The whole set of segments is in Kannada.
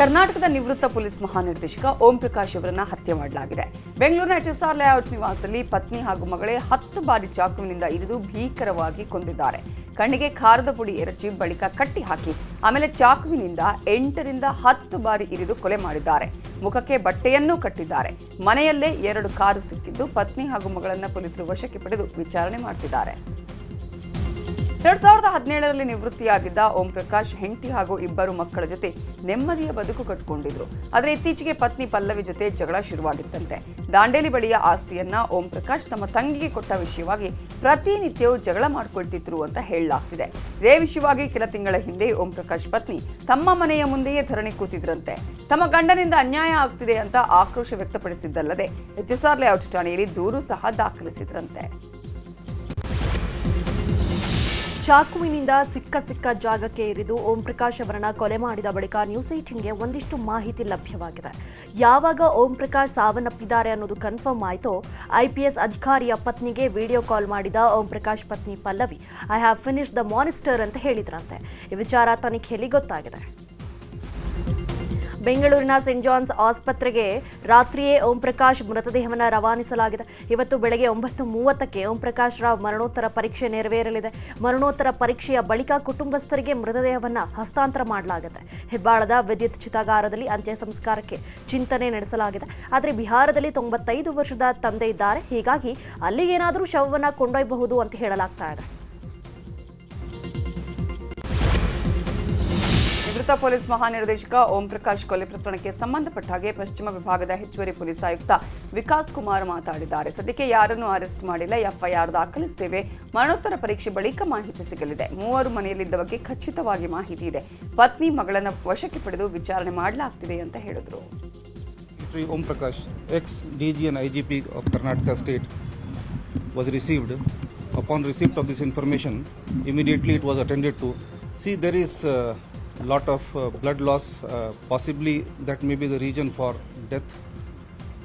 ಕರ್ನಾಟಕದ ನಿವೃತ್ತ ಪೊಲೀಸ್ ಮಹಾನಿರ್ದೇಶಕ ಓಂ ಪ್ರಕಾಶ್ ಅವರನ್ನು ಹತ್ಯೆ ಮಾಡಲಾಗಿದೆ. ಬೆಂಗಳೂರಿನ ಎಚ್ಎಸ್ಆರ್ ಲೇಔಟ್ ನಿವಾಸದಲ್ಲಿ ಪತ್ನಿ ಹಾಗೂ ಮಗಳೇ ಹತ್ತು ಬಾರಿ ಚಾಕುವಿನಿಂದ ಇರಿದು ಭೀಕರವಾಗಿ ಕೊಂದಿದ್ದಾರೆ. ಕಣ್ಣಿಗೆ ಖಾರದ ಪುಡಿ ಎರಚಿ ಬಳಿಕ ಕಟ್ಟಿ ಹಾಕಿ, ಆಮೇಲೆ ಚಾಕುವಿನಿಂದ ಎಂಟರಿಂದ ಹತ್ತು ಬಾರಿ ಇರಿದು ಕೊಲೆ ಮಾಡಿದ್ದಾರೆ. ಮುಖಕ್ಕೆ ಬಟ್ಟೆಯನ್ನೂ ಕಟ್ಟಿದ್ದಾರೆ. ಮನೆಯಲ್ಲೇ ಎರಡು ಕಾರು ಸಿಕ್ಕಿದ್ದು ಪತ್ನಿ ಹಾಗೂ ಮಗಳನ್ನ ಪೊಲೀಸರು ವಶಕ್ಕೆ ಪಡೆದು ವಿಚಾರಣೆ ಮಾಡ್ತಿದ್ದಾರೆ. ಎರಡ್ ಸಾವಿರದ ಹದಿನೇಳರಲ್ಲಿ ನಿವೃತ್ತಿಯಾಗಿದ್ದ ಓಂ ಪ್ರಕಾಶ್ ಹೆಂಡತಿ ಹಾಗೂ ಇಬ್ಬರು ಮಕ್ಕಳ ಜೊತೆ ನೆಮ್ಮದಿಯ ಬದುಕು ಕಟ್ಟಿಕೊಂಡಿದ್ರು ಆದರೆ ಇತ್ತೀಚೆಗೆ ಪತ್ನಿ ಪಲ್ಲವಿ ಜೊತೆ ಜಗಳ ಶುರುವಾಗಿತ್ತಂತೆ. ದಾಂಡೇಲಿ ಬಳಿಯ ಆಸ್ತಿಯನ್ನ ಓಂ ಪ್ರಕಾಶ್ ತಮ್ಮ ತಂಗಿಗೆ ಕೊಟ್ಟ ವಿಷಯವಾಗಿ ಪ್ರತಿನಿತ್ಯವೂ ಜಗಳ ಮಾಡ್ಕೊಳ್ತಿದ್ರು ಅಂತ ಹೇಳಲಾಗ್ತಿದೆ. ಇದೇ ವಿಷಯವಾಗಿ ಕೆಲ ತಿಂಗಳ ಹಿಂದೆ ಓಂ ಪ್ರಕಾಶ್ ಪತ್ನಿ ತಮ್ಮ ಮನೆಯ ಮುಂದೆಯೇ ಧರಣಿ ಕೂತಿದ್ರಂತೆ. ತಮ್ಮ ಗಂಡನಿಂದ ಅನ್ಯಾಯ ಆಗ್ತಿದೆ ಅಂತ ಆಕ್ರೋಶ ವ್ಯಕ್ತಪಡಿಸಿದ್ದಲ್ಲದೆ ಎಚ್ಎಸ್ಆರ್ ಲೇಔಟ್ ಠಾಣೆಯಲ್ಲಿ ದೂರು ಸಹ ದಾಖಲಿಸಿದ್ರಂತೆ. ಚಾಕುವಿನಿಂದ ಸಿಕ್ಕ ಸಿಕ್ಕ ಜಾಗಕ್ಕೆ ಇರಿದು ಓಂ ಪ್ರಕಾಶ್ ಅವರನ್ನ ಕೊಲೆ ಮಾಡಿದ ಬಳಿಕ ನ್ಯೂಸ್ ಏಟಿನ್ಗೆ ಒಂದಿಷ್ಟು ಮಾಹಿತಿ ಲಭ್ಯವಾಗಿದೆ. ಯಾವಾಗ ಓಂ ಪ್ರಕಾಶ್ ಸಾವನ್ನಪ್ಪಿದ್ದಾರೆ ಅನ್ನೋದು ಕನ್ಫರ್ಮ್ ಆಯಿತೋ. ಐಪಿಎಸ್ ಅಧಿಕಾರಿಯ ಪತ್ನಿಗೆ ವಿಡಿಯೋ ಕಾಲ್ ಮಾಡಿದ ಓಂ ಪ್ರಕಾಶ್ ಪತ್ನಿ Pallavi. I have finish the monster ಅಂತ ಹೇಳಿದ್ರಂತೆ. ಈ ವಿಚಾರ ತನಿಖೆಯಲ್ಲಿ ಗೊತ್ತಾಗಿದೆ. ಬೆಂಗಳೂರಿನ ಸೆಂಟ್ ಜಾನ್ಸ್ ಆಸ್ಪತ್ರೆಗೆ ರಾತ್ರಿಯೇ ಓಂ ಪ್ರಕಾಶ್ ಮೃತದೇಹವನ್ನು ರವಾನಿಸಲಾಗಿದೆ. ಇವತ್ತು ಬೆಳಗ್ಗೆ ಒಂಬತ್ತು ಮೂವತ್ತಕ್ಕೆ ಓಂ ಪ್ರಕಾಶ್ ರಾವ್ ಮರಣೋತ್ತರ ಪರೀಕ್ಷೆ ನೆರವೇರಲಿದೆ. ಮರಣೋತ್ತರ ಪರೀಕ್ಷೆಯ ಬಳಿಕ ಕುಟುಂಬಸ್ಥರಿಗೆ ಮೃತದೇಹವನ್ನು ಹಸ್ತಾಂತರ ಮಾಡಲಾಗುತ್ತೆ. ಹೆಬ್ಬಾಳದ ವಿದ್ಯುತ್ ಚಿತಾಗಾರದಲ್ಲಿ ಅಂತ್ಯ ಸಂಸ್ಕಾರಕ್ಕೆ ಚಿಂತನೆ ನಡೆಸಲಾಗಿದೆ. ಆದರೆ ಬಿಹಾರದಲ್ಲಿ ತೊಂಬತ್ತೈದು ವರ್ಷದ ತಂದೆ ಇದ್ದಾರೆ. ಹೀಗಾಗಿ ಅಲ್ಲಿಗೇನಾದರೂ ಶವವನ್ನು ಕೊಂಡೊಯ್ಯಬಹುದು ಅಂತ ಹೇಳಲಾಗ್ತಾ ಇದೆ. ನಿವೃತ್ತ ಪೊಲೀಸ್ ಮಹಾನಿರ್ದೇಶಕ ಓಂ ಪ್ರಕಾಶ್ ಕೊಲೆ ಪ್ರಕರಣಕ್ಕೆ ಸಂಬಂಧಪಟ್ಟ ಹಾಗೆ ಪಶ್ಚಿಮ ವಿಭಾಗದ ಹೆಚ್ಚುವರಿ ಪೊಲೀಸ್ ಆಯುಕ್ತ ವಿಕಾಸ್ ಕುಮಾರ್ ಮಾತಾಡಿದ್ದಾರೆ. ಸದ್ಯಕ್ಕೆ ಯಾರನ್ನೂ ಅರೆಸ್ಟ್ ಮಾಡಿಲ್ಲ ಎಫ್ಐಆರ್ ದಾಖಲಿಸುತ್ತೇವೆ ಮರಣೋತ್ತರ ಪರೀಕ್ಷೆ ಬಳಿಕ ಮಾಹಿತಿ ಸಿಗಲಿದೆ. ಮೂವರು ಮನೆಯಲ್ಲಿದ್ದ ಬಗ್ಗೆ ಖಚಿತವಾಗಿ ಮಾಹಿತಿ ಇದೆ. ಪತ್ನಿ ಮಗಳನ್ನ ವಶಕ್ಕೆ ಪಡೆದು ವಿಚಾರಣೆ ಮಾಡಲಾಗ್ತಿದೆ ಅಂತ ಹೇಳಿದ್ರು. Sri ex Prakash, ex-DG and IGP of Karnataka Karnataka state was Upon receipt of this information, immediately it was attended to. See, there is a lot of uh, blood loss. Uh, possibly that may be the reason for death.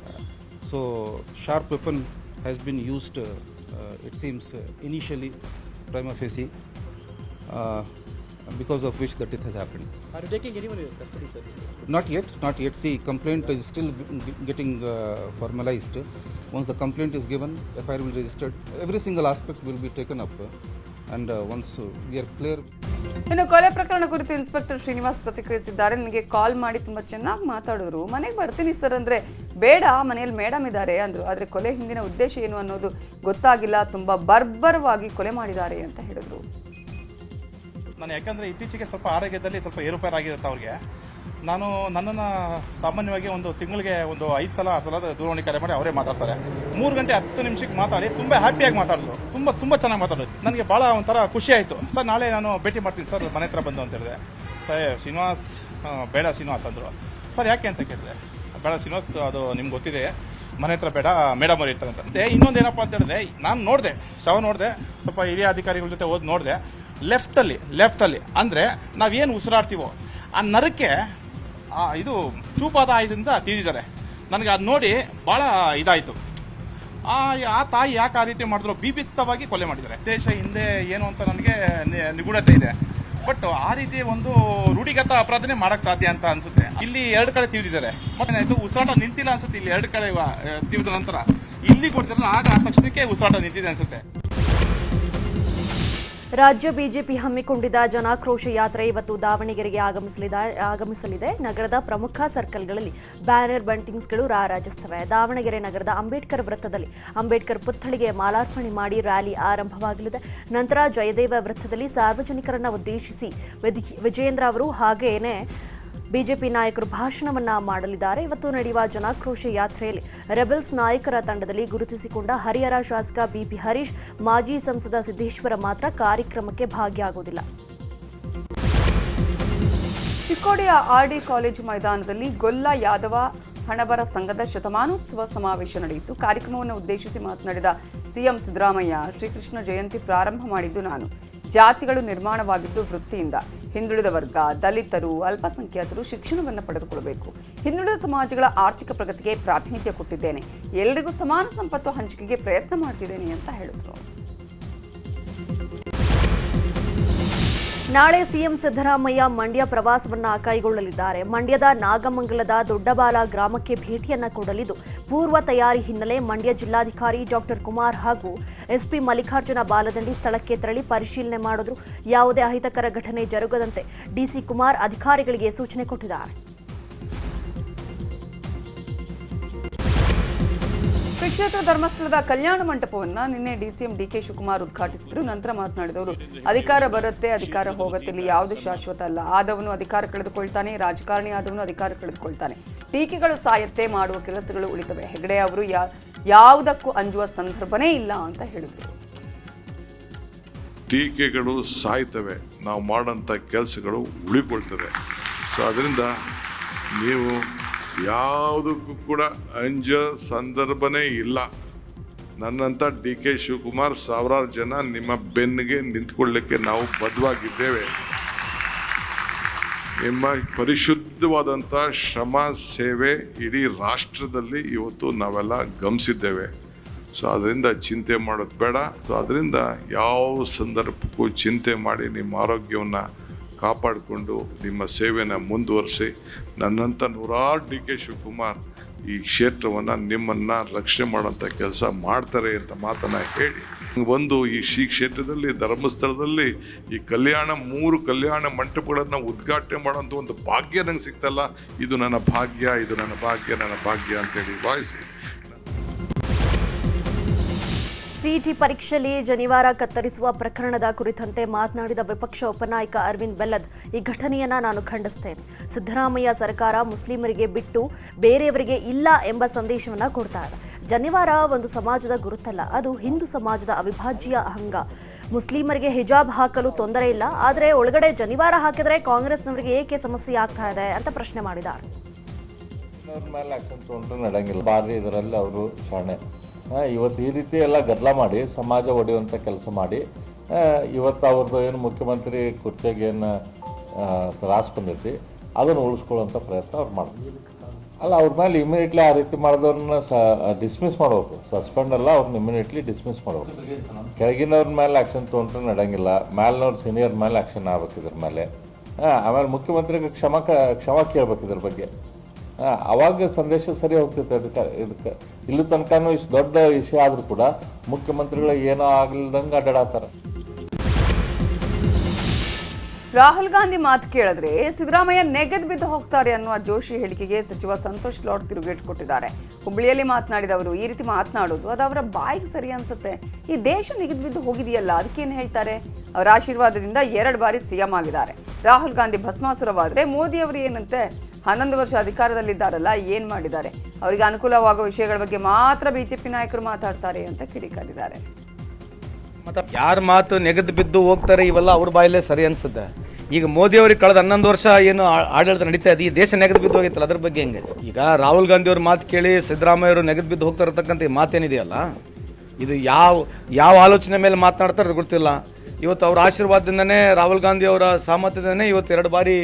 Uh, so, sharp weapon has been used. Uh, uh, it seems uh, initially, prima facie, uh, because of which the death has happened. Are you taking anyone in custody, sir? Not yet, not yet. See, complaint is still getting uh, formalized. Once the complaint is given, FIR will be registered. Every single aspect will be taken up. Uh, once are once we are clear ಇನ್ನು ಕೊಲೆ ಪ್ರಕರಣ ಕುರಿತು ಇನ್ಸ್ಪೆಕ್ಟರ್ ಶ್ರೀನಿವಾಸ್ ಪ್ರತಿಕ್ರಿಯಿಸಿದ್ದಾರೆ. ನನಗೆ ಕಾಲ್ ಮಾಡಿ ತುಂಬಾ ಚೆನ್ನಾಗಿ ಮಾತಾಡೋರು. ಮನೆಗೆ ಬರ್ತೀನಿ ಸರ್ ಅಂದ್ರೆ ಬೇಡ ಮನೆಯಲ್ಲಿ ಮೇಡಮ್ ಇದ್ದಾರೆ ಅಂದ್ರು. ಆದ್ರೆ ಕೊಲೆ ಹಿಂದಿನ ಉದ್ದೇಶ ಏನು ಅನ್ನೋದು ಗೊತ್ತಾಗಿಲ್ಲ. ತುಂಬಾ ಬರ್ಬರವಾಗಿ ಕೊಲೆ ಮಾಡಿದ್ದಾರೆ ಅಂತ ಹೇಳಿದ್ರು. ನಾನು ಯಾಕಂದ್ರೆ ಇತ್ತೀಚೆಗೆ ಸ್ವಲ್ಪ ಆರೋಗ್ಯದಲ್ಲಿ ಸ್ವಲ್ಪ ಏರುಪೇರಾಗಿರುತ್ತೆ ಅವ್ರಿಗೆ. ನಾನು ನನ್ನನ್ನು ಸಾಮಾನ್ಯವಾಗಿ ಒಂದು ತಿಂಗಳಿಗೆ ಒಂದು ಐದು ಸಲ, ಆರು ಸಲ ದೂರವಾಣಿ ಕರೆ ಮಾಡಿ ಅವರೇ ಮಾತಾಡ್ತಾರೆ. ಮೂರು ಗಂಟೆ ಹತ್ತು ನಿಮಿಷಕ್ಕೆ ಮಾತಾಡಿ ತುಂಬ ಹ್ಯಾಪಿಯಾಗಿ ಮಾತಾಡಿದ್ರು ತುಂಬ ತುಂಬ ಚೆನ್ನಾಗಿ ಮಾತಾಡೋದು. ನನಗೆ ಭಾಳ ಒಂಥರ ಖುಷಿ ಆಯಿತು. ಸರ್, ನಾಳೆ ನಾನು ಭೇಟಿ ಮಾಡ್ತೀನಿ. ಸರ್, ಮನೆ ಹತ್ರ ಬಂದು ಅಂತ ಹೇಳಿದೆ ಸರ್, ಶ್ರೀನಿವಾಸ್ ಬೇಡ ಶ್ರೀನಿವಾಸ್ ಅಂದರು. ಸರ್, ಯಾಕೆ ಅಂತ ಕೇಳಿದೆ. ಬೇಡ ಶ್ರೀನಿವಾಸ್, ಅದು ನಿಮ್ಗೆ ಗೊತ್ತಿದೆ. ಮನೆ ಹತ್ರ ಬೇಡ, ಮೇಡಮ್ ಅವ್ರು ಇರ್ತಾರೆ ಅಂತ. ಇನ್ನೊಂದು ಏನಪ್ಪ ಅಂತ ಹೇಳಿದೆ ನಾನು ನೋಡಿದೆ, ಶವ ನೋಡಿದೆ, ಸ್ವಲ್ಪ ಹಿರಿಯ ಅಧಿಕಾರಿಗಳ ಜೊತೆ ಓದಿ ನೋಡಿದೆ ಲೆಫ್ಟಲ್ಲಿ ಲೆಫ್ಟಲ್ಲಿ ಅಂದರೆ ನಾವೇನು ಉಸಿರಾಡ್ತೀವೋ, ಆ ನರಕ್ಕೆ ಇದು ಚೂಪಾದ ಆಯುಧದಿಂದ ತಿಳಿದಿದ್ದಾರೆ ನನಗೆ ಅದು ನೋಡಿ ಭಾಳ ಇದಾಯಿತು. ಆ ತಾಯಿ ಯಾಕೆ ಆ ರೀತಿ ಮಾಡಿದ್ರು? ಬಿಬಿಸ್ತವಾಗಿ ಕೊಲೆ ಮಾಡಿದ್ದಾರೆ. ದೇಶ ಹಿಂದೆ ಏನು ಅಂತ ನನಗೆ ನಿಗೂಢತೆ ಇದೆ. ಬಟ್ ಆ ರೀತಿ ಒಂದು ರೂಢಿಗತ ಅಪರಾಧನೆ ಮಾಡಕ್ ಸಾಧ್ಯ ಅಂತ ಅನ್ಸುತ್ತೆ. ಇಲ್ಲಿ ಎರಡು ಕಡೆ ತಿವಿದಿದ್ದಾರೆ ಮತ್ತೆ ಉಸಿರಾಟ ನಿಂತಿಲ್ಲ ಅನ್ಸುತ್ತೆ. ಇಲ್ಲಿ ಎರಡು ಕಡೆ ತಿವಿದ ನಂತರ. ಇಲ್ಲಿ ಕೊಡ್ತಿರಲ್ಲ ಆಗ ಆ ತಕ್ಷಣಕ್ಕೆ ಉಸಿರಾಟ ನಿಂತಿದೆ ಅನ್ಸುತ್ತೆ. ರಾಜ್ಯ ಬಿಜೆಪಿ ಹಮ್ಮಿಕೊಂಡಿದ್ದ ಜನಾಕ್ರೋಶ ಯಾತ್ರೆ ಇವತ್ತು ದಾವಣಗೆರೆಗೆ ಆಗಮಿಸಲಿದೆ ಆಗಮಿಸಲಿದೆ. ನಗರದ ಪ್ರಮುಖ ಸರ್ಕಲ್ಗಳಲ್ಲಿ ಬ್ಯಾನರ್ ಬಂಟಿಂಗ್ಸ್ಗಳು ರಾರಾಜಿಸ್ತವೆ. ದಾವಣಗೆರೆ ನಗರದ ಅಂಬೇಡ್ಕರ್ ವೃತ್ತದಲ್ಲಿ ಅಂಬೇಡ್ಕರ್ ಪುತ್ಥಳಿಗೆ ಮಾಲಾರ್ಪಣೆ ಮಾಡಿ ರ್ಯಾಲಿ ಆರಂಭವಾಗಲಿದೆ. ನಂತರ ಜಯದೇವ ವೃತ್ತದಲ್ಲಿ ಸಾರ್ವಜನಿಕರನ್ನ ಉದ್ದೇಶಿಸಿ ವಿಜಯೇಂದ್ರ ಅವರು ಹಾಗೇನೆ ಬಿಜೆಪಿ ನಾಯಕರು ಭಾಷಣವನ್ನ ಮಾಡಲಿದ್ದಾರೆ. ಇವತ್ತು ನಡೆಯುವ ಜನಾಕ್ರೋಶ ಯಾತ್ರೆಯಲ್ಲಿ ರೆಬೆಲ್ಸ್ ನಾಯಕರ ತಂಡದಲ್ಲಿ ಗುರುತಿಸಿಕೊಂಡ ಹರಿಹರ ಶಾಸಕ ಬಿಪಿ ಹರೀಶ್, ಮಾಜಿ ಸಂಸದ ಸಿದ್ದೇಶ್ವರ ಮಾತ್ರ ಕಾರ್ಯಕ್ರಮಕ್ಕೆ ಭಾಗಿಯಾಗುವುದಿಲ್ಲ. ಚಿಕ್ಕೋಡಿಯ ಆರ್ಡಿ ಕಾಲೇಜು ಮೈದಾನದಲ್ಲಿ ಗೊಲ್ಲ ಯಾದವ ಹಣಬರ ಸಂಘದ ಶತಮಾನೋತ್ಸವ ಸಮಾವೇಶ ನಡೆಯಿತು. ಕಾರ್ಯಕ್ರಮವನ್ನು ಉದ್ದೇಶಿಸಿ ಮಾತನಾಡಿದ ಸಿಎಂ ಸಿದ್ದರಾಮಯ್ಯ, ಶ್ರೀಕೃಷ್ಣ ಜಯಂತಿ ಪ್ರಾರಂಭ ಮಾಡಿದ್ದು ನಾನು. ಜಾತಿಗಳು ನಿರ್ಮಾಣವಾಗಿದ್ದು ವೃತ್ತಿಯಿಂದ. ಹಿಂದುಳಿದ ವರ್ಗ, ದಲಿತರು, ಅಲ್ಪಸಂಖ್ಯಾತರು ಶಿಕ್ಷಣವನ್ನು ಪಡೆದುಕೊಳ್ಳಬೇಕು. ಹಿಂದುಳಿದ ಸಮಾಜಗಳ ಆರ್ಥಿಕ ಪ್ರಗತಿಗೆ ಪ್ರಾತಿನಿಧ್ಯ ಕೊಟ್ಟಿದ್ದೇನೆ. ಎಲ್ಲರಿಗೂ ಸಮಾನ ಸಂಪತ್ತು ಹಂಚಿಕೆಗೆ ಪ್ರಯತ್ನ ಮಾಡ್ತಿದ್ದೇನೆ ಅಂತ ಹೇಳಿದರು ನಾಳೆ ಸಿಎಂ ಸಿದ್ದರಾಮಯ್ಯ ಮಂಡ್ಯ ಪ್ರವಾಸವನ್ನ ಕೈಗೊಳ್ಳಲಿದ್ದಾರೆ. ಮಂಡ್ಯದ ನಾಗಮಂಗಲದ ದೊಡ್ಡಬಾಲ ಗ್ರಾಮಕ್ಕೆ ಭೇಟಿಯನ್ನ ಕೊಡಲಿದ್ದು, ಪೂರ್ವ ತಯಾರಿ ಹಿನ್ನೆಲೆ ಮಂಡ್ಯ ಜಿಲ್ಲಾಧಿಕಾರಿ ಡಾಕ್ಟರ್ ಕುಮಾರ್ ಹಾಗೂ ಎಸ್ಪಿ ಮಲ್ಲಿಕಾರ್ಜುನ ಬಾಲದಂಡಿ ಸ್ಥಳಕ್ಕೆ ತೆರಳಿ ಪರಿಶೀಲನೆ ಮಾಡಿದ್ರು. ಯಾವುದೇ ಅಹಿತಕರ ಘಟನೆ ಜರುಗದಂತೆ ಡಿಸಿ ಕುಮಾರ್ ಅಧಿಕಾರಿಗಳಿಗೆ ಸೂಚನೆ ಕೊಟ್ಟಿದ್ದಾರೆ. ಶ್ರೀ ಕ್ಷೇತ್ರ ಧರ್ಮಸ್ಥಳದ ಕಲ್ಯಾಣ ಮಂಟಪವನ್ನು ನಿನ್ನೆ ಡಿಸಿಎಂ ಡಿಕೆ ಶಿವಕುಮಾರ್ ಉದ್ಘಾಟಿಸಿದ್ರು. ನಂತರ ಮಾತನಾಡಿದವರು, ಅಧಿಕಾರ ಬರುತ್ತೆ, ಅಧಿಕಾರ ಹೋಗುತ್ತೆ, ಇಲ್ಲಿ ಯಾವುದು ಶಾಶ್ವತ ಅಲ್ಲ. ಆದವನು ಅಧಿಕಾರ ಕಳೆದುಕೊಳ್ತಾನೆ, ರಾಜಕಾರಣಿ ಆದವನು ಅಧಿಕಾರ ಕಳೆದುಕೊಳ್ತಾನೆ. ಟೀಕೆಗಳು ಸಾಯತ್ತೆ, ಮಾಡುವ ಕೆಲಸಗಳು ಉಳಿತವೆ. ಹೆಗಡೆ ಅವರು ಯಾವುದಕ್ಕೂ ಅಂಜುವ ಸಂದರ್ಭನೇ ಇಲ್ಲ ಅಂತ ಹೇಳಿದರು. ಟೀಕೆಗಳು ಸಾಯ್ತವೆ. ನಾವು ಮಾಡೋಂಥ ಕೆಲಸಗಳು ಉಳಿಕೊಳ್ತವೆ ಸೊ ಅದರಿಂದ ನೀವು ಯಾವುದಕ್ಕೂ ಕೂಡ ಅಂಜ ಸಂದರ್ಭನೇ ಇಲ್ಲ. ನನ್ನಂಥ ಡಿ ಕೆ ಶಿವಕುಮಾರ್ ಸಾವಿರಾರು ಜನ ನಿಮ್ಮ ಬೆನ್ನಿಗೆ ನಿಂತ್ಕೊಳ್ಳಿಕ್ಕೆ ನಾವು ಬದ್ಧವಾಗಿದ್ದೇವೆ ನಿಮ್ಮ ಪರಿಶುದ್ಧವಾದಂಥ ಶ್ರಮ, ಸೇವೆ ಇಡೀ ರಾಷ್ಟ್ರದಲ್ಲಿ ಇವತ್ತು ನಾವೆಲ್ಲ ಗಮನಿಸಿದ್ದೇವೆ. ಸೊ, ಅದರಿಂದ ಚಿಂತೆ ಮಾಡೋದು ಬೇಡ. ಸೊ, ಅದರಿಂದ ಯಾವ ಸಂದರ್ಭಕ್ಕೂ ಚಿಂತೆ ಮಾಡಿ ನಿಮ್ಮ ಆರೋಗ್ಯವನ್ನು ಕಾಪಾಡಿಕೊಂಡು ನಿಮ್ಮ ಸೇವೆನ ಮುಂದುವರಿಸಿ ನನ್ನಂಥ ನೂರಾರು ಡಿ ಕೆ ಶಿವಕುಮಾರ್ ಈ ಕ್ಷೇತ್ರವನ್ನು ನಿಮ್ಮನ್ನು ರಕ್ಷಣೆ ಮಾಡೋಂಥ ಕೆಲಸ ಮಾಡ್ತಾರೆ ಅಂತ ಮಾತನ್ನು ಹೇಳಿ. ಒಂದು ಈ ಶ್ರೀ ಕ್ಷೇತ್ರದಲ್ಲಿ, ಧರ್ಮಸ್ಥಳದಲ್ಲಿ ಈ ಕಲ್ಯಾಣ, ಮೂರು ಕಲ್ಯಾಣ ಮಂಟಪಗಳನ್ನು ಉದ್ಘಾಟನೆ ಮಾಡೋಂಥ ಒಂದು ಭಾಗ್ಯ ನಂಗೆ ಸಿಗ್ತಲ್ಲ ಇದು ನನ್ನ ಭಾಗ್ಯ, ಇದು ನನ್ನ ಭಾಗ್ಯ ನನ್ನ ಭಾಗ್ಯ ಅಂತೇಳಿ ಭಾವಿಸಿ ಸಿಇಟಿ ಪರೀಕ್ಷೆಯಲ್ಲಿ ಜನಿವಾರ ಕತ್ತರಿಸುವ ಪ್ರಕರಣದ ಕುರಿತಂತೆ ಮಾತನಾಡಿದ ವಿಪಕ್ಷ ಉಪನಾಯಕ ಅರವಿಂದ್ ಬೆಲ್ಲದ್, ಈ ಘಟನೆಯನ್ನ ನಾನು ಖಂಡಿಸ್ತೇನೆ. ಸಿದ್ದರಾಮಯ್ಯ ಸರ್ಕಾರ ಮುಸ್ಲಿಮರಿಗೆ ಬಿಟ್ಟು ಬೇರೆಯವರಿಗೆ ಇಲ್ಲ ಎಂಬ ಸಂದೇಶವನ್ನ ಕೊಡ್ತಾ ಇದೆ ಜನಿವಾರ ಒಂದು ಸಮಾಜದ ಗುರುತಲ್ಲ, ಅದು ಹಿಂದೂ ಸಮಾಜದ ಅವಿಭಾಜ್ಯ ಅಂಗ. ಮುಸ್ಲಿಮರಿಗೆ ಹಿಜಾಬ್ ಹಾಕಲು ತೊಂದರೆ ಇಲ್ಲ, ಆದರೆ ಒಳಗಡೆ ಜನಿವಾರ ಹಾಕಿದರೆ ಕಾಂಗ್ರೆಸ್ನವರಿಗೆ ಏಕೆ ಸಮಸ್ಯೆ ಆಗ್ತಾ ಇದೆ ಅಂತ ಪ್ರಶ್ನೆ ಮಾಡಿದ್ದಾರೆ. ಇವತ್ತು ಈ ರೀತಿ ಎಲ್ಲ ಗದ್ದಲ ಮಾಡಿ, ಸಮಾಜ ಒಡೆಯುವಂಥ ಕೆಲಸ ಮಾಡಿ ಇವತ್ತು ಅವ್ರದ್ದು ಏನು ಮುಖ್ಯಮಂತ್ರಿ ಕುರ್ಚಿಗೆ ತ್ರಾಸ ಬಂದೈತಿ, ಅದನ್ನು ಉಳಿಸ್ಕೊಳ್ಳೋಂಥ ಪ್ರಯತ್ನ ಅವ್ರು ಮಾಡ್ತಾರೆ. ಅಲ್ಲ, ಅವ್ರ ಮೇಲೆ ಇಮಿಡಿಯೇಟ್ಲಿ ಆ ರೀತಿ ಮಾಡಿದವ್ರನ್ನ ಸ ಡಿಸ್ಮಿಸ್ ಮಾಡಬೇಕು. ಸಸ್ಪೆಂಡ್ ಅಲ್ಲ, ಅವ್ರನ್ನ ಇಮಿಡಿಯೇಟ್ಲಿ ಡಿಸ್ಮಿಸ್ ಮಾಡಬೇಕು. ಕೆಳಗಿನವ್ರ ಮೇಲೆ ಆ್ಯಕ್ಷನ್ ತೊಗೊಂಡ್ರೆ ನಡೆಯಂಗಿಲ್ಲ, ಮೇಲಿನವ್ರ ಸೀನಿಯರ್ ಮೇಲೆ ಆ್ಯಕ್ಷನ್ ಆಗ್ಬೇಕು ಇದ್ರ ಮೇಲೆ. ಆಮೇಲೆ ಮುಖ್ಯಮಂತ್ರಿಗೆ ಕ್ಷಮ ಕ್ಷಮ ಕೇಳ್ಬೇಕು ಇದ್ರ ಬಗ್ಗೆ. ಅವಾಗ ಸಂದೇಶ ಸರಿ ಹೋಗ್ತೈತೆ ಅದಕ್ಕೆ, ಇದಕ್ಕೆ. ಇಲ್ಲಿ ತನಕನೂ ಇಷ್ಟು ದೊಡ್ಡ ವಿಷಯ ಆದರೂ ಕೂಡ ಮುಖ್ಯಮಂತ್ರಿಗಳು ಏನೋ ಆಗ್ಲಿಲ್ದಂಗೆ ಅಡ್ಡಾಡತ್ತಾರ ರಾಹುಲ್ ಗಾಂಧಿ ಮಾತು ಕೇಳಿದ್ರೆ ಸಿದ್ದರಾಮಯ್ಯ ನೆಗೆದು ಬಿದ್ದು ಹೋಗ್ತಾರೆ ಅನ್ನುವ ಜೋಶಿ ಹೇಳಿಕೆಗೆ ಸಚಿವ ಸಂತೋಷ್ ಲಾಡ್ ತಿರುಗೇಟು ಕೊಟ್ಟಿದ್ದಾರೆ. ಹುಬ್ಬಳ್ಳಿಯಲ್ಲಿ ಮಾತನಾಡಿದವರು ಈ ರೀತಿ ಮಾತನಾಡೋದು ಅದು ಅವರ ಬಾಯಿಗೆ ಸರಿ ಅನ್ಸುತ್ತೆ. ಈ ದೇಶ ನೆಗೆದು ಬಿದ್ದು ಹೋಗಿದೆಯಲ್ಲ ಅದಕ್ಕೇನು ಹೇಳ್ತಾರೆ? ಅವರ ಆಶೀರ್ವಾದದಿಂದ ಎರಡು ಬಾರಿ ಸಿಎಂ ಆಗಿದ್ದಾರೆ. ರಾಹುಲ್ ಗಾಂಧಿ ಭಸ್ಮಾಸುರವಾದರೆ ಮೋದಿ ಅವರು ಏನಂತೆ? ಹನ್ನೊಂದು ವರ್ಷ ಅಧಿಕಾರದಲ್ಲಿದ್ದಾರಲ್ಲ, ಏನು ಮಾಡಿದ್ದಾರೆ? ಅವರಿಗೆ ಅನುಕೂಲವಾಗುವ ವಿಷಯಗಳ ಬಗ್ಗೆ ಮಾತ್ರ ಬಿಜೆಪಿ ನಾಯಕರು ಮಾತಾಡ್ತಾರೆ ಅಂತ ಕಿಡಿಕಾರಿದ್ದಾರೆ. ಯಾರ ಮಾತು ನೆಗೆದು ಬಿದ್ದು ಹೋಗ್ತಾರೆ ಇವೆಲ್ಲ ಅವ್ರ ಬಾಯಲ್ಲೇ ಸರಿ ಅನ್ಸುತ್ತೆ. ಈಗ ಮೋದಿ ಅವ್ರಿಗೆ ಕಳೆದ ಹನ್ನೊಂದು ವರ್ಷ ಏನು ಆಡಳಿತ ನಡೀತಾ ಇದೆ, ಈ ದೇಶ ನೆಗೆದು ಬಿದ್ದು ಹೋಗಿತ್ತಲ್ಲ ಅದ್ರ ಬಗ್ಗೆ ಹೆಂಗೆ? ಈಗ ರಾಹುಲ್ ಗಾಂಧಿ ಅವ್ರ ಮಾತು ಕೇಳಿ ಸಿದ್ದರಾಮಯ್ಯ ಅವರು ನೆಗೆದು ಬಿದ್ದು ಹೋಗ್ತಾ ಇರತಕ್ಕಂಥ ಈ ಮಾತೇನಿದೆಯಲ್ಲ ಇದು ಯಾವ ಯಾವ ಆಲೋಚನೆ ಮೇಲೆ ಮಾತನಾಡ್ತಾರೆ ಗೊತ್ತಿಲ್ಲ. ಇವತ್ತು ಅವ್ರ ಆಶೀರ್ವಾದದಿಂದನೇ ರಾಹುಲ್ ಗಾಂಧಿ ಅವರ ಸಾಮರ್ಥ್ಯದಿಂದನೇ ಇವತ್ತು ಎರಡು ಬಾರಿ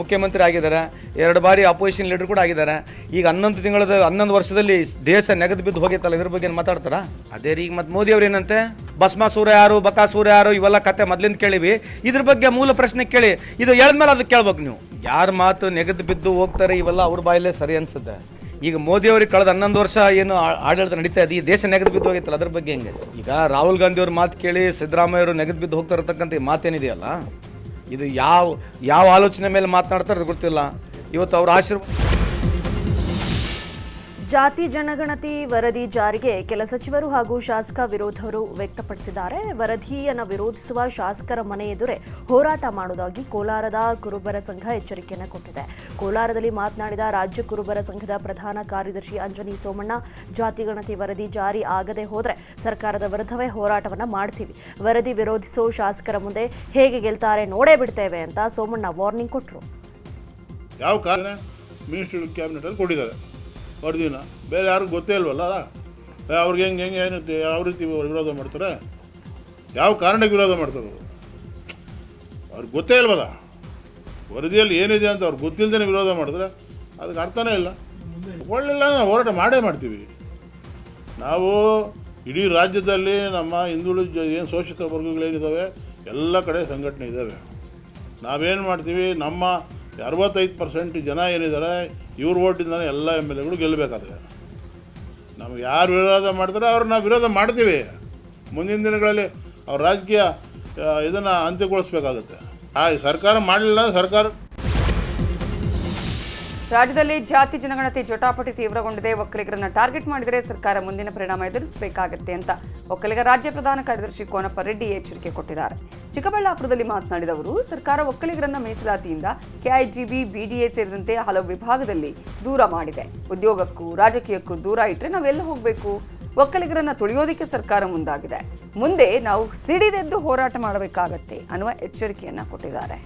ಮುಖ್ಯಮಂತ್ರಿ ಆಗಿದ್ದಾರೆ, ಎರಡು ಬಾರಿ ಅಪೋಸಿಷನ್ ಲೀಡರ್ ಕೂಡ ಆಗಿದ್ದಾರೆ. ಈಗ ಹನ್ನೊಂದು ತಿಂಗಳದ, ಹನ್ನೊಂದು ವರ್ಷದಲ್ಲಿ ದೇಶ ನೆಗೆದು ಬಿದ್ದು ಹೋಗಿತ್ತಲ್ಲ ಇದ್ರ ಬಗ್ಗೆ ಮಾತಾಡ್ತಾರಾ? ಅದೇ ರೀ, ಈಗ ಮತ್ತು ಮೋದಿ ಏನಂತೆ? ಭಸ್ಮಾಸೂರ ಯಾರು ಬಕಾಸೂರ ಯಾರು, ಇವೆಲ್ಲ ಕತೆ ಮೊದ್ಲಿಂದ ಕೇಳಿವಿ. ಇದ್ರ ಬಗ್ಗೆ ಮೂಲ ಪ್ರಶ್ನೆ ಕೇಳಿ, ಇದು ಹೇಳಿದ್ಮೇಲೆ ಅದಕ್ಕೆ ಕೇಳ್ಬೇಕು ನೀವು. ಯಾರ ಮಾತು ನೆಗೆದು ಬಿದ್ದು ಹೋಗ್ತಾರೆ, ಇವೆಲ್ಲ ಅವ್ರ ಬಾಯಲ್ಲೇ ಸರಿ ಅನ್ಸುತ್ತೆ. ಈಗ ಮೋದಿ ಅವ್ರಿಗೆ ಕಳೆದ ಹನ್ನೊಂದು ವರ್ಷ ಏನು ಆಡಳಿತ ನಡೀತಾ ಇದೆ, ಈ ದೇಶ ನೆಗೆದು ಬಿದ್ದು ಹೋಗಿತ್ತಲ್ಲ ಅದ್ರ ಬಗ್ಗೆ ಹೆಂಗೆ? ಈಗ ರಾಹುಲ್ ಗಾಂಧಿ ಅವ್ರ ಮಾತು ಕೇಳಿ ಸಿದ್ದರಾಮಯ್ಯ ಅವರು ನೆಗೆದು ಬಿದ್ದು ಹೋಗ್ತಾ ಇರತಕ್ಕಂಥ ಈ ಮಾತೇನಿದೆಯಲ್ಲ? ಇದು ಯಾವ ಯಾವ ಆಲೋಚನೆ ಮೇಲೆ ಮಾತನಾಡ್ತಾರೆ ಗೊತ್ತಿಲ್ಲ. ಇವತ್ತು ಅವ್ರ ಆಶೀರ್ವಾದ ಜಾತಿ ಜನಗಣತಿ ವರದಿ ಜಾರಿಗೆ ಕೆಲ ಸಚಿವರು ಹಾಗೂ ಶಾಸಕ ವಿರೋಧರು ವ್ಯಕ್ತಪಡಿಸಿದ್ದಾರೆ. ವರದಿಯನ್ನು ವಿರೋಧಿಸುವ ಶಾಸಕರ ಮನೆ ಎದುರೇ ಹೋರಾಟ ಮಾಡುವುದಾಗಿ ಕೋಲಾರದ ಕುರುಬರ ಸಂಘ ಎಚ್ಚರಿಕೆಯನ್ನು ಕೊಟ್ಟಿದೆ. ಕೋಲಾರದಲ್ಲಿ ಮಾತನಾಡಿದ ರಾಜ್ಯ ಕುರುಬರ ಸಂಘದ ಪ್ರಧಾನ ಕಾರ್ಯದರ್ಶಿ ಅಂಜನಿ ಸೋಮಣ್ಣ, ಜಾತಿ ಗಣತಿ ವರದಿ ಜಾರಿ ಆಗದೆ ಹೋದರೆ ಸರ್ಕಾರದ ವಿರುದ್ಧವೇ ಹೋರಾಟವನ್ನು ಮಾಡ್ತೀವಿ. ವರದಿ ವಿರೋಧಿಸೋ ಶಾಸಕರ ಮುಂದೆ ಹೇಗೆ ಗೆಲ್ತಾರೆ ನೋಡೇ ಬಿಡ್ತೇವೆ ಅಂತ ಸೋಮಣ್ಣ ವಾರ್ನಿಂಗ್ ಕೊಟ್ಟರು ಯಾವ ಕಾರಣ? ಮಿನಿಸ್ಟ್ರಿ ಕ್ಯಾಬಿನೆಟಲ್ಲಿ ಕೊಟ್ಟಿದ್ದಾರೆ. ವರದಿನ ಬೇರೆ ಯಾರಿಗೂ ಗೊತ್ತೇ ಇಲ್ವಲ್ಲ? ಅವ್ರಿಗೆ ಹೆಂಗೆ ಹೆಂಗೆ, ಏನು ಯಾವ ರೀತಿ ವಿರೋಧ ಮಾಡ್ತಾರೆ? ಯಾವ ಕಾರಣಕ್ಕೆ ವಿರೋಧ ಮಾಡ್ತಾರೆ ಅವರು? ಅವ್ರಿಗೆ ಗೊತ್ತೇ ಇಲ್ವಲ್ಲ? ವರದಿಯಲ್ಲಿ ಏನಿದೆ ಅಂತ ಅವ್ರು ಗೊತ್ತಿಲ್ಲದೇ ವಿರೋಧ ಮಾಡಿದ್ರೆ ಅದಕ್ಕೆ ಅರ್ಥನೇ ಇಲ್ಲ. ಒಳ್ಳೆಲ್ಲ ಹೋರಾಟ ಮಾಡೇ ಮಾಡ್ತೀವಿ. ನಾವು ಇಡೀ ರಾಜ್ಯದಲ್ಲಿ ನಮ್ಮ ಹಿಂದುಳಿದ ಏನು ಶೋಷಿತ ವರ್ಗಗಳೇನಿದ್ದಾವೆ ಎಲ್ಲ ಕಡೆ ಸಂಘಟನೆ ಇದ್ದಾವೆ ನಾವೇನು ಮಾಡ್ತೀವಿ, ನಮ್ಮ ಅರವತ್ತೈದು ಪರ್ಸೆಂಟ್ ಜನ ಏನಿದ್ದಾರೆ ಇವ್ರ ಓಟಿಂದಲೇ ಎಲ್ಲ ಎಂ ಎಲ್ ಎಗಳು ಗೆಲ್ಲಬೇಕಾದ್ರೆ. ನಮ್ಗೆ ಯಾರು ವಿರೋಧ ಮಾಡ್ತಾರೆ ಅವ್ರು ನಾವು ವಿರೋಧ ಮಾಡ್ತೀವಿ. ಮುಂದಿನ ದಿನಗಳಲ್ಲಿ ಅವ್ರ ರಾಜಕೀಯ ಇದನ್ನು ಅಂತ್ಯಗೊಳಿಸ್ಬೇಕಾಗುತ್ತೆ. ಆ ಸರ್ಕಾರ ಮಾಡಲಿಲ್ಲ ಸರ್ಕಾರ ರಾಜ್ಯದಲ್ಲಿ ಜಾತಿ ಜನಗಣತಿ ಜಟಾಪಟಿ ತೀವ್ರಗೊಂಡಿದೆ. ಒಕ್ಕಲಿಗರನ್ನ ಟಾರ್ಗೆಟ್ ಮಾಡಿದರೆ ಸರ್ಕಾರ ಮುಂದಿನ ಪರಿಣಾಮ ಎದುರಿಸಬೇಕಾಗುತ್ತೆ ಅಂತ ಒಕ್ಕಲಿಗ ರಾಜ್ಯ ಪ್ರಧಾನ ಕಾರ್ಯದರ್ಶಿ ಕೋನಪ್ಪ ರೆಡ್ಡಿ ಎಚ್ಚರಿಕೆ ಕೊಟ್ಟಿದ್ದಾರೆ. ಚಿಕ್ಕಬಳ್ಳಾಪುರದಲ್ಲಿ ಮಾತನಾಡಿದ ಅವರು, ಸರ್ಕಾರ ಒಕ್ಕಲಿಗರನ್ನ ಮೀಸಲಾತಿಯಿಂದ ಕೆಐಜಿಬಿ, ಬಿಡಿಎ ಸೇರಿದಂತೆ ಹಲವು ವಿಭಾಗದಲ್ಲಿ ದೂರ ಮಾಡಿದೆ. ಉದ್ಯೋಗಕ್ಕೂ ರಾಜಕೀಯಕ್ಕೂ ದೂರ ಇಟ್ಟರೆ ನಾವೆಲ್ಲ ಹೋಗಬೇಕು. ಒಕ್ಕಲಿಗರನ್ನ ತುಳಿಯೋದಕ್ಕೆ ಸರ್ಕಾರ ಮುಂದಾಗಿದೆ. ಮುಂದೆ ನಾವು ಸಿಡಿದೆದ್ದು ಹೋರಾಟ ಮಾಡಬೇಕಾಗತ್ತೆ ಅನ್ನುವ ಎಚ್ಚರಿಕೆಯನ್ನ ಕೊಟ್ಟಿದ್ದಾರೆ.